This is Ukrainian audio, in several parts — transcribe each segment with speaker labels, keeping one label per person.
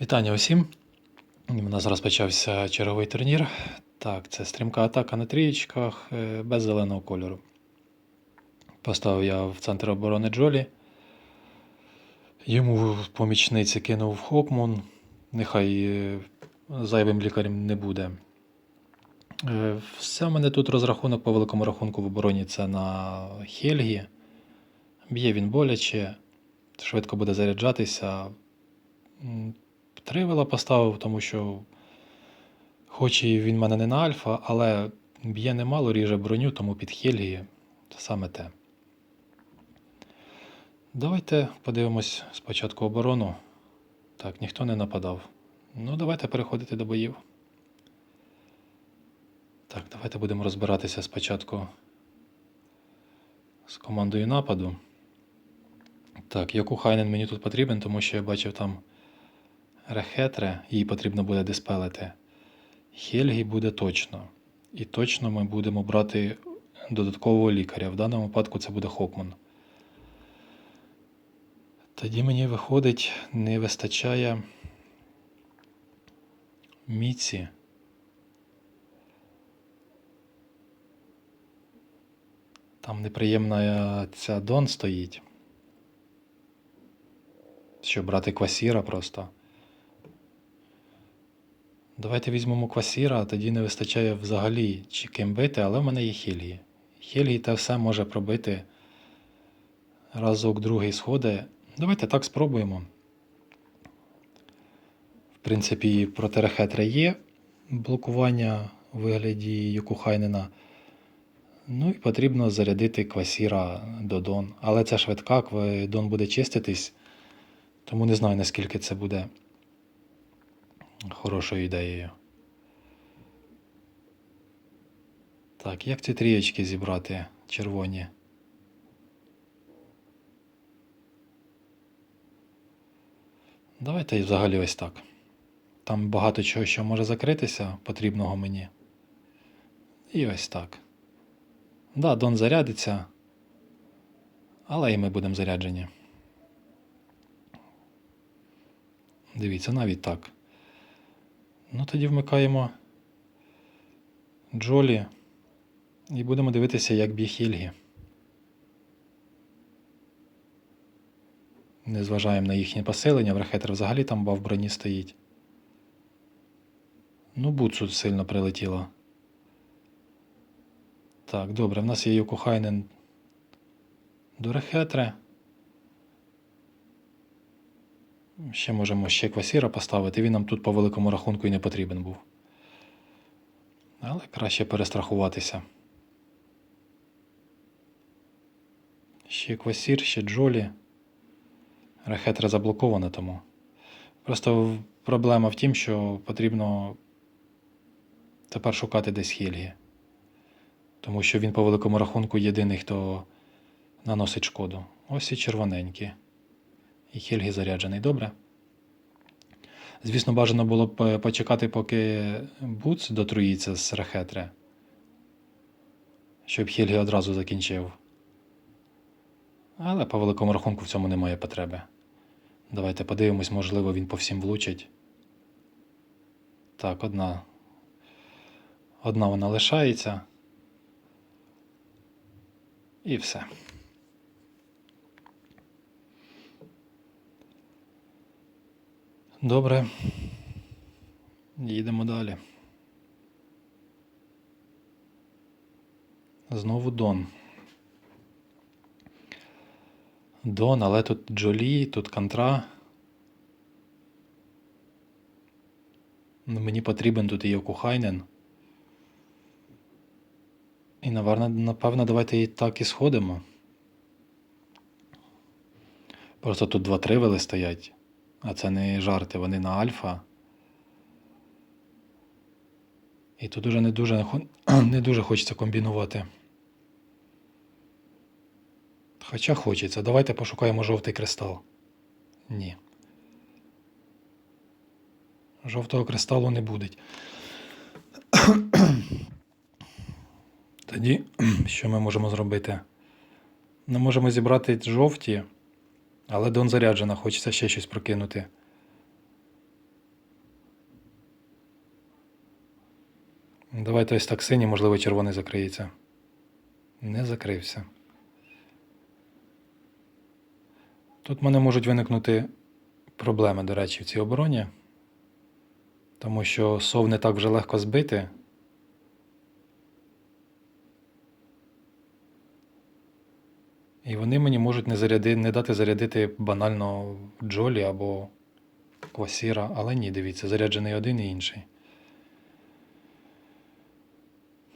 Speaker 1: Вітання усім. У нас розпочався черговий турнір. Так, це стрімка атака на трієчках е, без зеленого кольору. Поставив я в центр оборони Джолі. Йому в помічниці кинув Хокмун. Нехай е, зайвим лікарем не буде. Е, Все в мене тут розрахунок по великому рахунку в обороні це на Хельгі. Б'є він боляче, швидко буде заряджатися. Тривела поставив, тому що хоч і він мене не на альфа, але б'є немало, ріже броню, тому під саме те. Давайте подивимось спочатку оборону. Так, ніхто не нападав. Ну, давайте переходити до боїв. Так, давайте будемо розбиратися спочатку з командою нападу. Так, Йоку Хайнен мені тут потрібен, тому що я бачив там Рехетре, її потрібно буде диспелити. Хельгі буде точно. І точно ми будемо брати додаткового лікаря. В даному випадку це буде Хокман. Тоді мені виходить, не вистачає Міці. Там неприємна ця Дон стоїть. Що брати квасіра просто. Давайте візьмемо квасіра, тоді не вистачає взагалі чи ким бити, але в мене є Хельгі. Хельгі те все може пробити. Разок другий сходи. Давайте так спробуємо. В принципі, проти Рехетра є блокування у вигляді Юкухайнена. Ну і потрібно зарядити квасіра до Дон. Але це швидка, Дон буде чиститись, тому не знаю, наскільки це буде хорошою ідеєю. Так, як ці трієчки зібрати червоні? Давайте взагалі ось так. Там багато чого, що може закритися, потрібного мені. І ось так. Да, Дон зарядиться, але і ми будемо заряджені. Дивіться, навіть так. Ну, тоді вмикаємо Джолі і будемо дивитися, як б'є Хельгі. Не зважаємо на їхнє посилення, Врахетер взагалі там бав броні стоїть. Ну, Буцу сильно прилетіло. Так, добре, в нас є Йокухайнен до Рехетре. Ще можемо ще квасіра поставити, він нам тут по великому рахунку і не потрібен був. Але краще перестрахуватися. Ще квасір, ще Джолі. Рехетра заблокована тому. Просто проблема в тім, що потрібно тепер шукати десь Хельгі. Тому що він по великому рахунку єдиний, хто наносить шкоду. Ось і червоненькі. І Хельгі заряджений. Добре. Звісно, бажано було б е, почекати, поки Буц дотруїться з Рехетре. Щоб Хельгі одразу закінчив. Але по великому рахунку в цьому немає потреби. Давайте подивимось, можливо, він по всім влучить. Так, одна. Одна вона лишається. І все. Добре. Їдемо далі. Знову Дон. Дон, але тут Джолі, тут Кантра. Ну, Мені потрібен тут і Йокухайнен. І, напевно, напевно, давайте і так і сходимо. Просто тут два тривели стоять, а це не жарти, вони на альфа. І тут уже не дуже, не дуже хочеться комбінувати. Хоча хочеться. Давайте пошукаємо жовтий кристал. Ні. Жовтого кристалу не буде. Тоді, що ми можемо зробити? Ми можемо зібрати жовті, але Дон заряджена, хочеться ще щось прокинути. Давайте ось так синій, можливо, червоний закриється. Не закрився. Тут в мене можуть виникнути проблеми, до речі, в цій обороні, тому що сов не так вже легко збити. І вони мені можуть не, заряди, не дати зарядити банально Джолі або Квасіра, але ні, дивіться, заряджений один і інший.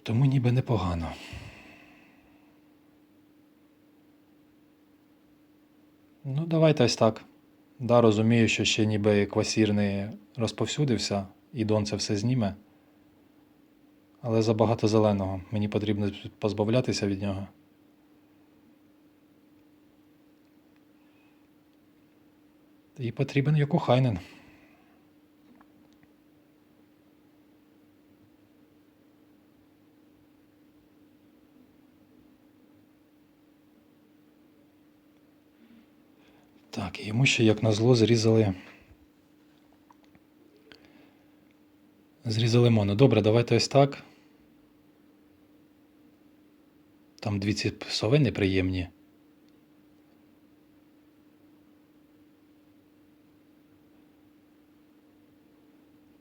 Speaker 1: Тому ніби непогано. Ну, давайте ось так. Да, розумію, що ще ніби квасір не розповсюдився, і Дон це все зніме. Але забагато зеленого. Мені потрібно позбавлятися від нього. І потрібен Йокухайнен. Так, і йому ще як назло зрізали. Зрізали моно. Добре, давайте ось так. Там дві ці сови неприємні.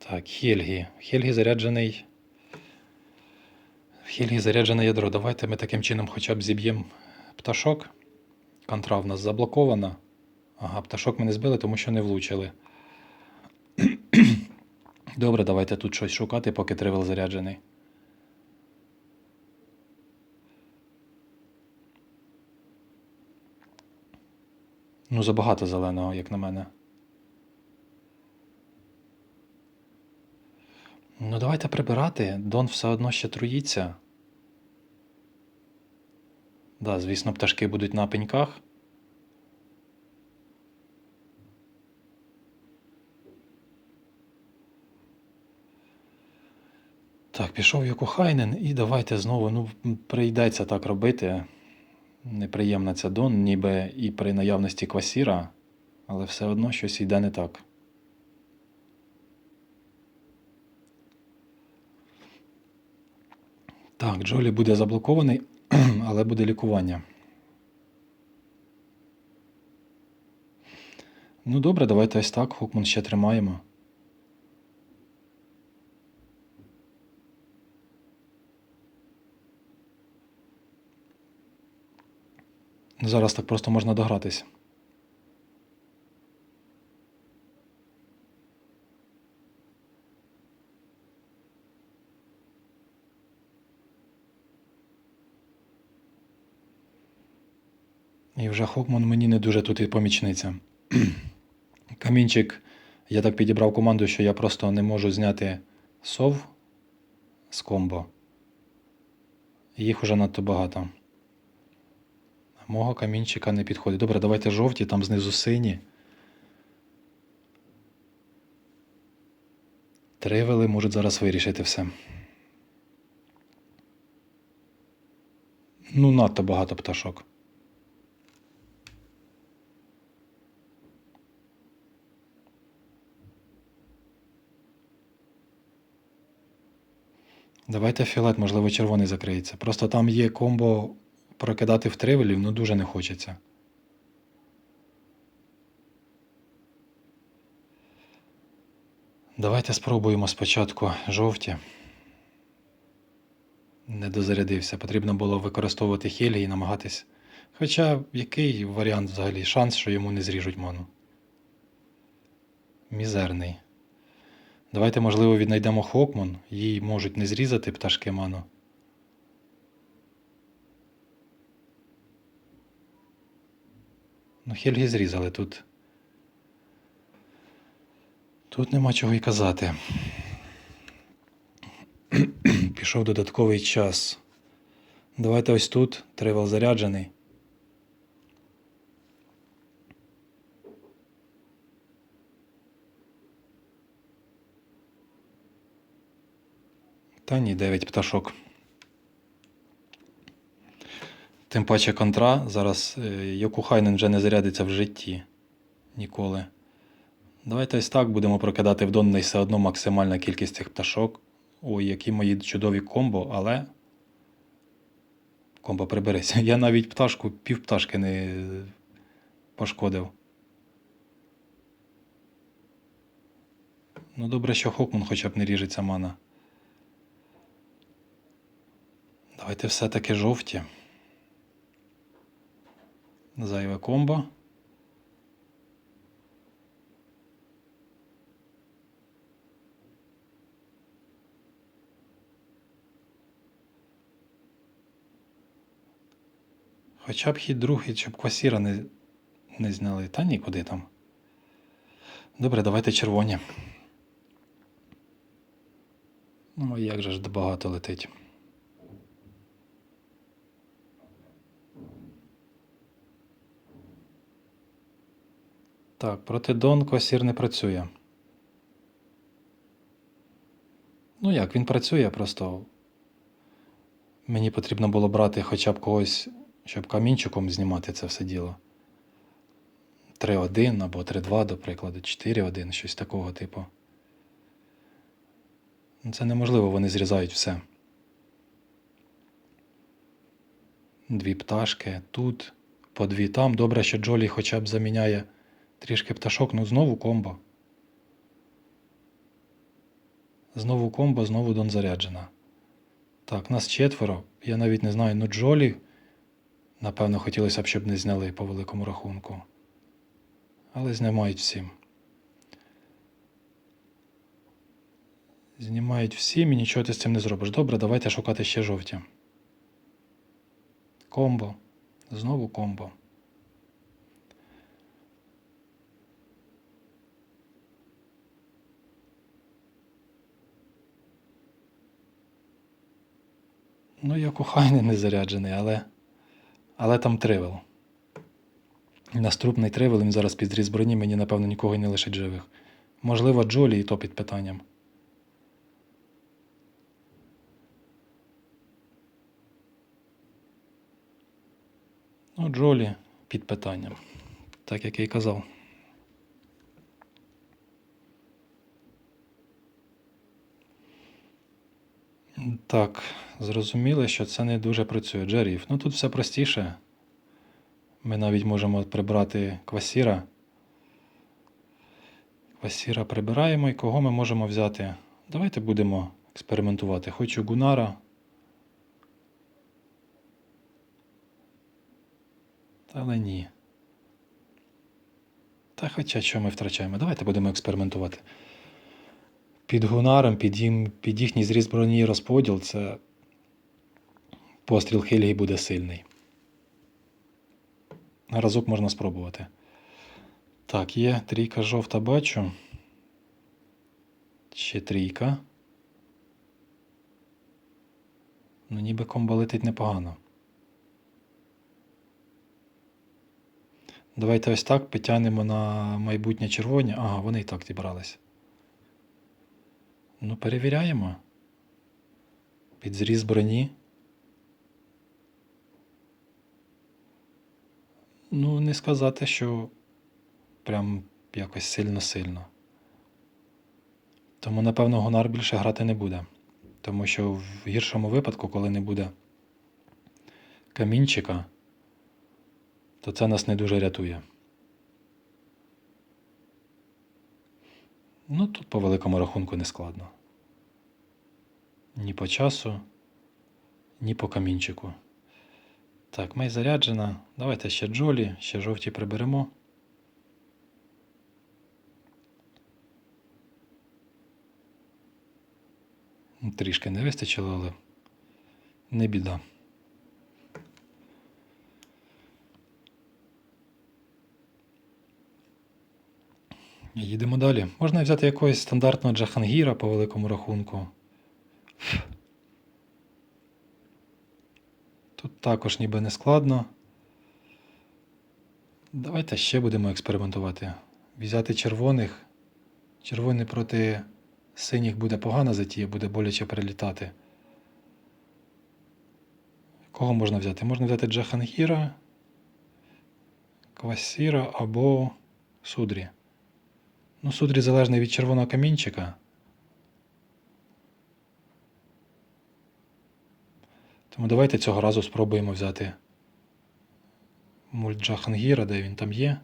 Speaker 1: Так, Хельгі. Хельгі заряджений. Хельгі заряджене ядро. Давайте ми таким чином хоча б зіб'ємо пташок. Контра в нас заблокована. Ага, пташок ми не збили, тому що не влучили. Добре, давайте тут щось шукати, поки тривел заряджений. Ну, забагато зеленого, як на мене. Ну, давайте прибирати. Дон все одно ще труїться. Да, звісно, пташки будуть на пеньках. Так, пішов Йокухайнен, і давайте знову. Ну, прийдеться так робити. Неприємна ця Дон, ніби і при наявності квасіра, але все одно щось йде не так. Так, Джолі буде заблокований, але буде лікування. Ну добре, давайте ось так. Хукман ще тримаємо. Зараз так просто можна догратись. І вже Хокман мені не дуже тут і помічниця. Камінчик, я так підібрав команду, що я просто не можу зняти сов з комбо. Їх уже надто багато. Мого камінчика не підходить. Добре, давайте жовті, там знизу сині. Тривели можуть зараз вирішити все. Ну, надто багато пташок. Давайте фіолет, можливо, червоний закриється. Просто там є комбо прокидати в тривелів, ну дуже не хочеться. Давайте спробуємо спочатку жовті. Не дозарядився. Потрібно було використовувати хелі і намагатись. Хоча який варіант взагалі? Шанс, що йому не зріжуть ману. Мізерний. Давайте, можливо, віднайдемо Хокман. Їй можуть не зрізати пташки ману. Ну, Хельгі зрізали тут. Тут нема чого й казати. Пішов додатковий час. Давайте ось тут. Тривал заряджений. Та ні, 9 пташок. Тим паче контра. Зараз е, Йокухайнен вже не зарядиться в житті. Ніколи. Давайте ось так будемо прокидати в Донний все одно максимальна кількість цих пташок. Ой, які мої чудові комбо, але. Комбо приберися. Я навіть пташку, пів пташки не пошкодив. Ну, добре, що Хокман хоча б не ріжеться мана. Давайте все-таки жовті. Зайве комбо. Хоча б хід другий, щоб квасіра не, не зняли. Та нікуди там. Добре, давайте червоні. Ну, як же ж багато летить. Так, проти Дон квасір не працює. Ну як, він працює, просто мені потрібно було брати хоча б когось, щоб камінчиком знімати це все діло. 3-1 або 3-2, до прикладу, 4-1, щось такого типу. Ну, Це неможливо, вони зрізають все. Дві пташки тут, по дві там. Добре, що Джолі хоча б заміняє трішки пташок, ну знову комбо. Знову комбо, знову Дон заряджена. Так, нас четверо. Я навіть не знаю, ну Джолі. Напевно, хотілося б, щоб не зняли по великому рахунку. Але знімають всім. Знімають всім і нічого ти з цим не зробиш. Добре, давайте шукати ще жовті. Комбо. Знову комбо. Ну, я кохайний не заряджений, але. Але там тривел. Наступний тривел, він зараз під зріз броні, мені, напевно, нікого й не лишить живих. Можливо, Джолі і то під питанням. Ну, Джолі під питанням. Так як я й казав. Так, зрозуміли, що це не дуже працює. Джеріф. Ну тут все простіше. Ми навіть можемо прибрати квасіра. Квасіра прибираємо і кого ми можемо взяти? Давайте будемо експериментувати. Хочу Гунара. Але ні. Та хоча що ми втрачаємо? Давайте будемо експериментувати. Під Гунаром, під, їм, під їхній зріз броні розподіл, це постріл Хельгі буде сильний. Разок можна спробувати. Так, є трійка жовта бачу. Ще трійка. Ну, ніби комбо летить непогано. Давайте ось так потягнемо на майбутнє червоні. Ага, вони і так зібрались. Ну, перевіряємо. Під зріз броні. Ну, не сказати, що прям якось сильно-сильно. Тому, напевно, Гонар більше грати не буде. Тому що в гіршому випадку, коли не буде камінчика, то це нас не дуже рятує. Ну, тут по великому рахунку не складно. Ні по часу, ні по камінчику. Так, мей заряджена. Давайте ще джолі, ще жовті приберемо. Трішки не вистачило, але не біда. Їдемо далі. Можна взяти якогось стандартного Джахангіра по великому рахунку. Тут також ніби не складно. Давайте ще будемо експериментувати. Взяти червоних. Червоний проти синіх буде погана затія, буде боляче перелітати. Кого можна взяти? Можна взяти Джахангіра, Квасіра або Судрі. Ну, Судрі залежний від червоного камінчика. Тому давайте цього разу спробуємо взяти мульт Джахангіра, де він там є.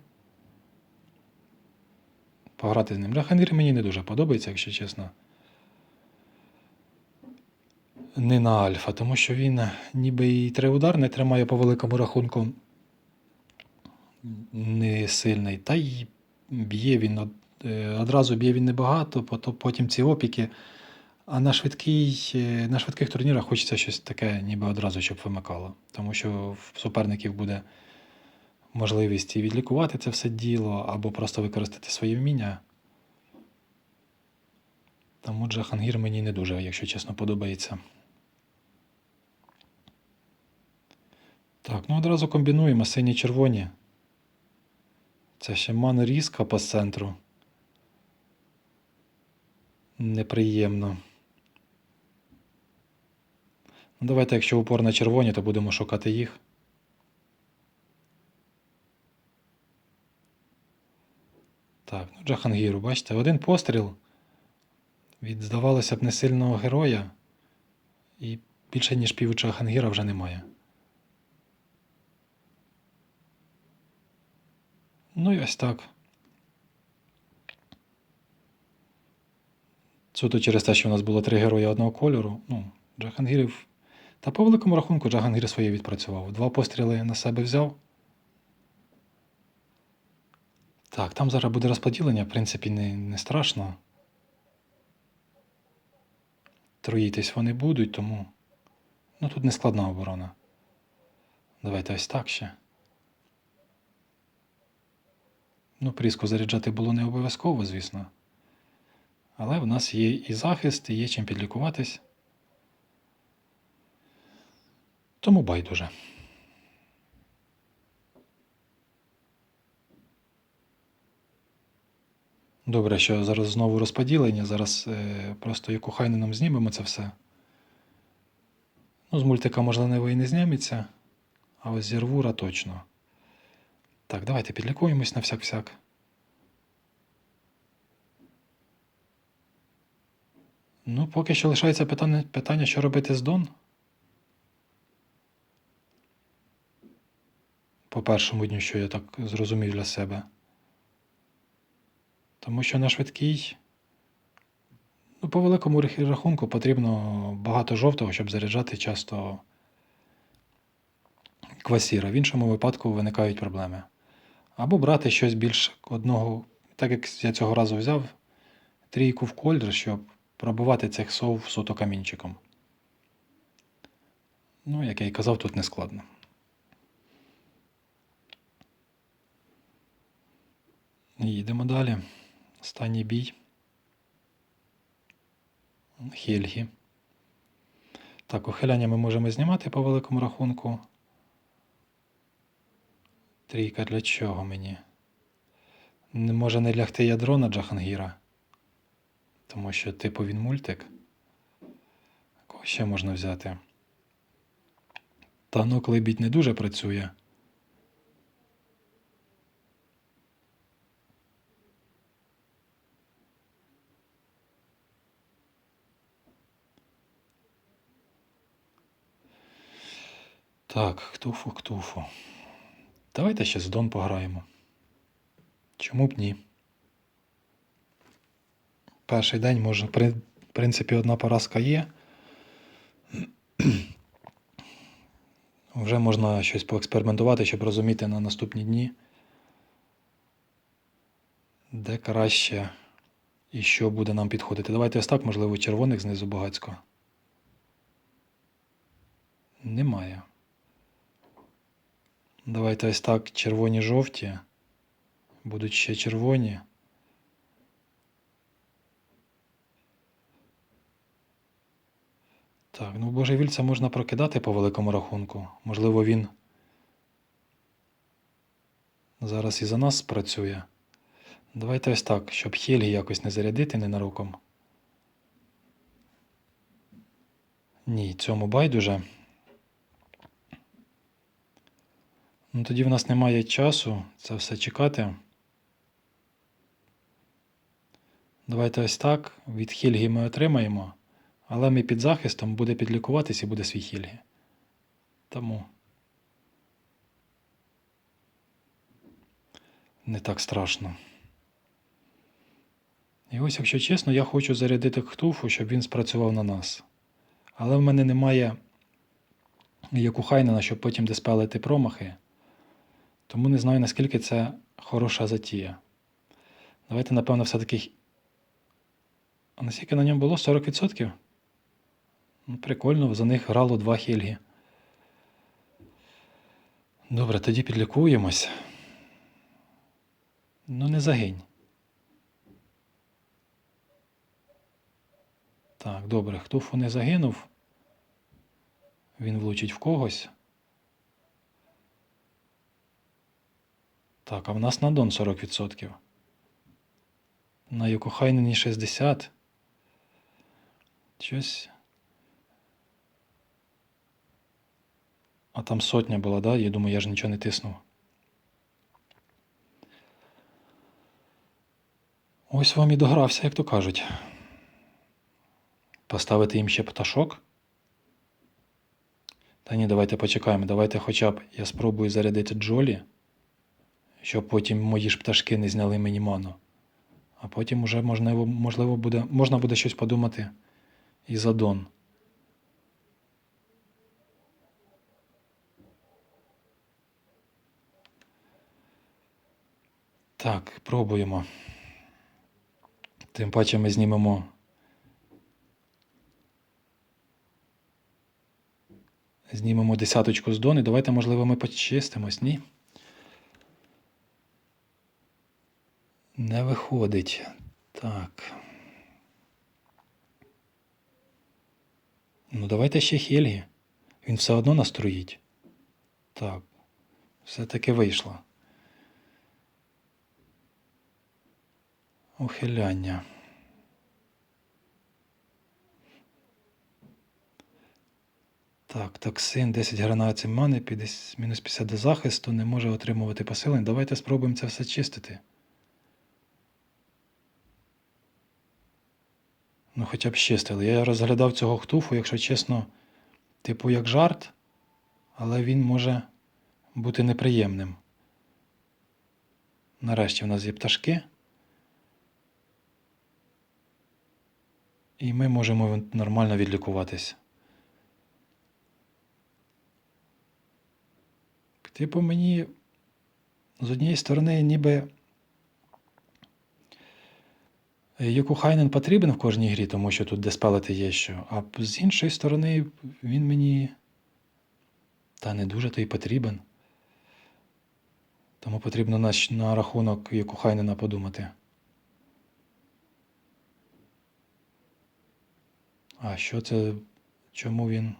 Speaker 1: Пограти з ним. Джахангір мені не дуже подобається, якщо чесно. Не на альфа, тому що він ніби і три удар не тримає по великому рахунку не сильний. Та й б'є він одразу б'є він небагато, потім ці опіки. А на, швидкий, е, на швидких турнірах хочеться щось таке, ніби одразу, щоб вимикало. Тому що в суперників буде можливість і відлікувати це все діло, або просто використати свої вміння. Тому Джахангір мені не дуже, якщо чесно, подобається. Так, ну одразу комбінуємо сині-червоні. Це ще ман різка по центру. Неприємно. Ну, давайте, якщо упор на червоні, то будемо шукати їх. Так, ну Джахангіру, бачите, один постріл від, здавалося б, несильного героя, і більше, ніж пів Джахангіра вже немає. Ну і ось так. Суто через те, що у нас було три герої одного кольору. Ну, Джахангірів. Та по великому рахунку Джахангір своє відпрацював. Два постріли на себе взяв. Так, там зараз буде розподілення, в принципі, не, не страшно. Троїтись вони будуть, тому. Ну тут не складна оборона. Давайте ось так ще. Ну, пріску заряджати було не обов'язково, звісно. Але в нас є і захист, і є чим підлікуватись. Тому байдуже. Добре, що зараз знову розподілення. Зараз е, просто яку хайненом знімемо це все. Ну, з мультика, можливо, і не зніметься, а ось зі рвура точно. Так, давайте підлікуємось на всяк-всяк. Ну, поки що лишається питання, питання, що робити з Дон. По першому дню, що я так зрозумів для себе. Тому що на швидкий, ну, по великому рахунку потрібно багато жовтого, щоб заряджати часто квасіра. В іншому випадку виникають проблеми. Або брати щось більш одного, так як я цього разу взяв, трійку в колір, щоб пробивати цих сов суто камінчиком. Ну, як я і казав, тут не складно. Їдемо далі. Останній бій. Хельгі. Так, ухиляння ми можемо знімати по великому рахунку. Трійка для чого мені? Не може не лягти ядро на Джахангіра. Тому що, типу, він мультик. Кого ще можна взяти? Танок лебідь не дуже працює. Так, ктуфу, ктуфу. Давайте ще з Дон пограємо. Чому б ні? Перший день може, в принципі, одна поразка є. Вже можна щось поекспериментувати, щоб розуміти на наступні дні, де краще і що буде нам підходити. Давайте ось так, можливо, червоних знизу багацько. Немає. Давайте ось так, червоні-жовті. Будуть ще червоні. Так, ну божевільця можна прокидати по великому рахунку. Можливо, він зараз і за нас спрацює. Давайте ось так, щоб Хельгі якось не зарядити ненароком. Ні, цьому байдуже. Ну, тоді в нас немає часу це все чекати. Давайте ось так. Від Хельгі ми отримаємо, але ми під захистом буде підлікуватись і буде свій Хельгі. Тому не так страшно. І ось, якщо чесно, я хочу зарядити ктуфу, щоб він спрацював на нас. Але в мене немає Якухайнена, щоб потім диспелити промахи. Тому не знаю, наскільки це хороша затія. Давайте, напевно, все-таки. А наскільки на ньому було? 40%? Ну, прикольно, за них грало два Хельги. Добре, тоді підлікуємось. Ну, не загинь. Так, добре, хто фу не загинув, він влучить в когось. Так, а в нас на Дон 40%. На Йокохайнені 60. Щось. А там сотня була, да? Я думаю, я ж нічого не тиснув. Ось вам і догрався, як то кажуть. Поставити їм ще пташок. Та ні, давайте почекаємо. Давайте хоча б я спробую зарядити Джолі, щоб потім мої ж пташки не зняли мені ману. А потім уже можливо, можливо буде, можна буде щось подумати і за Дон. Так, пробуємо. Тим паче ми знімемо. Знімемо десяточку з Дони. Давайте, можливо, ми почистимось, ні? Не виходить. Так. Ну, давайте ще Хельгі. Він все одно настроїть. Так. Все-таки вийшло. Ухиляння. Так, токсин, 10 гранатів мани, 50, мінус 50 до захисту, не може отримувати посилень. Давайте спробуємо це все чистити. Ну, хоча б чистили. Я розглядав цього хтуфу, якщо чесно, типу як жарт, але він може бути неприємним. Нарешті в нас є пташки. І ми можемо нормально відлікуватись. Типу, мені з однієї сторони, ніби Йокухайнен потрібен в кожній грі, тому що тут диспелити є що. А з іншої сторони, він мені та не дуже то й потрібен. Тому потрібно на, на рахунок Йокухайнена подумати. А що це? Чому він?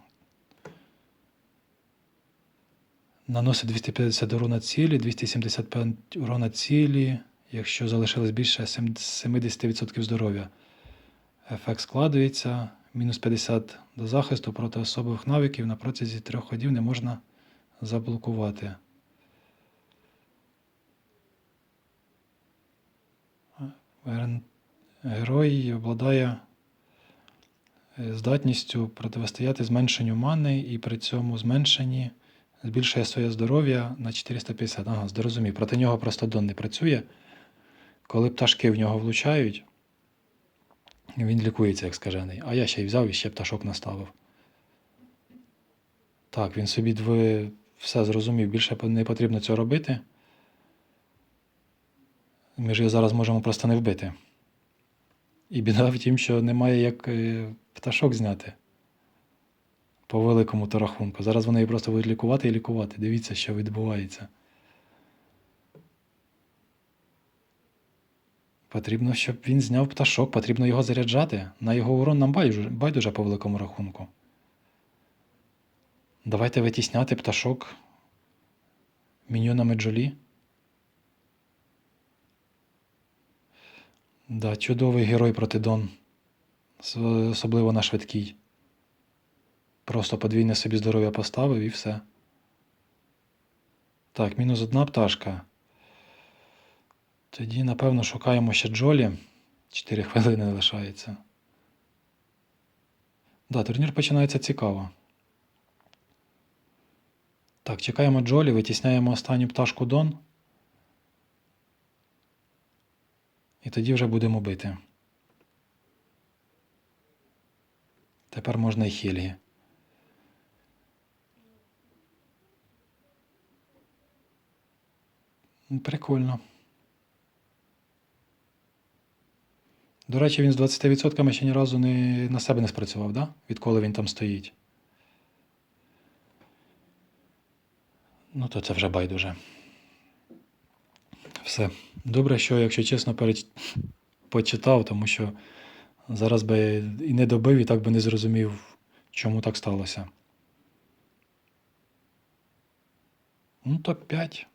Speaker 1: Наносить 250 урона цілі, 275 урона цілі, якщо залишилось більше 70% здоров'я. Ефект складується. Мінус 50 до захисту проти особових навиків на протязі трьох ходів не можна заблокувати. Герой обладає здатністю протистояти зменшенню мани і при цьому зменшенні збільшує своє здоров'я на 450. Ага, зрозумів. Проти нього просто Дон не працює. Коли пташки в нього влучають, він лікується, як скажений. А я ще й взяв і ще пташок наставив. Так, він собі дви... все зрозумів, більше не потрібно цього робити. Ми ж його зараз можемо просто не вбити. І біда в тім, що немає як е, пташок зняти. По великому то рахунку. Зараз вони її просто будуть лікувати і лікувати. Дивіться, що відбувається. Потрібно, щоб він зняв пташок, потрібно його заряджати. На його урон нам байдуже, байдуже по великому рахунку. Давайте витісняти пташок міньйонами Джолі. Да, чудовий герой проти Дон. Особливо на швидкій. Просто подвійне собі здоров'я поставив і все. Так, мінус одна пташка. Тоді, напевно, шукаємо ще Джолі. 4 хвилини лишається. Да, турнір починається цікаво. Так, чекаємо Джолі, витісняємо останню пташку Дон. І тоді вже будемо бити. Тепер можна і Хельгі. Прикольно. До речі, він з 20% ще ні разу не, на себе не спрацював, да? Відколи він там стоїть. Ну, то це вже байдуже. Все. Добре, що, якщо чесно, переч... почитав, тому що зараз би і не добив, і так би не зрозумів, чому так сталося. Ну, топ-5.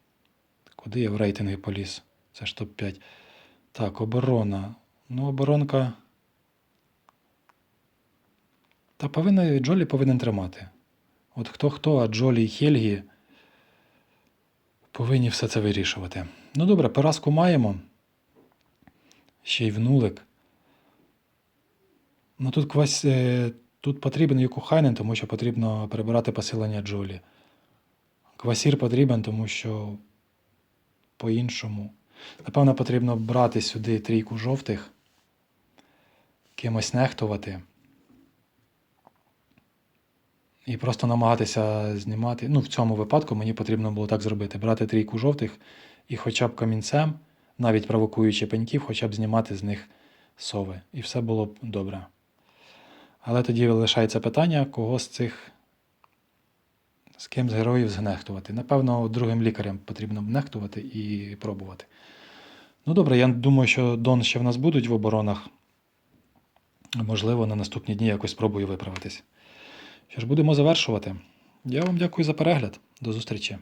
Speaker 1: Куди я в рейтинги поліз? Це ж топ-5. Так, оборона. Ну, оборонка. Та повинна, Джолі повинен тримати. От хто хто, а Джолі і Хельгі повинні все це вирішувати. Ну добре, поразку маємо. Ще й в нулик. Ну тут квась, е, тут потрібен Юкухайнен, тому що потрібно перебирати посилення Джолі. Квасір потрібен, тому що по-іншому. Напевно, потрібно брати сюди трійку жовтих, кимось нехтувати. І просто намагатися знімати. Ну, в цьому випадку мені потрібно було так зробити: брати трійку жовтих і хоча б камінцем, навіть провокуючи пеньків, хоча б знімати з них сови. І все було б добре. Але тоді лишається питання, кого з цих, з ким з героїв знехтувати. Напевно, другим лікарям потрібно нехтувати і пробувати. Ну добре, я думаю, що Дон ще в нас будуть в оборонах. Можливо, на наступні дні якось спробую виправитись. Що ж, будемо завершувати. Я вам дякую за перегляд. До зустрічі.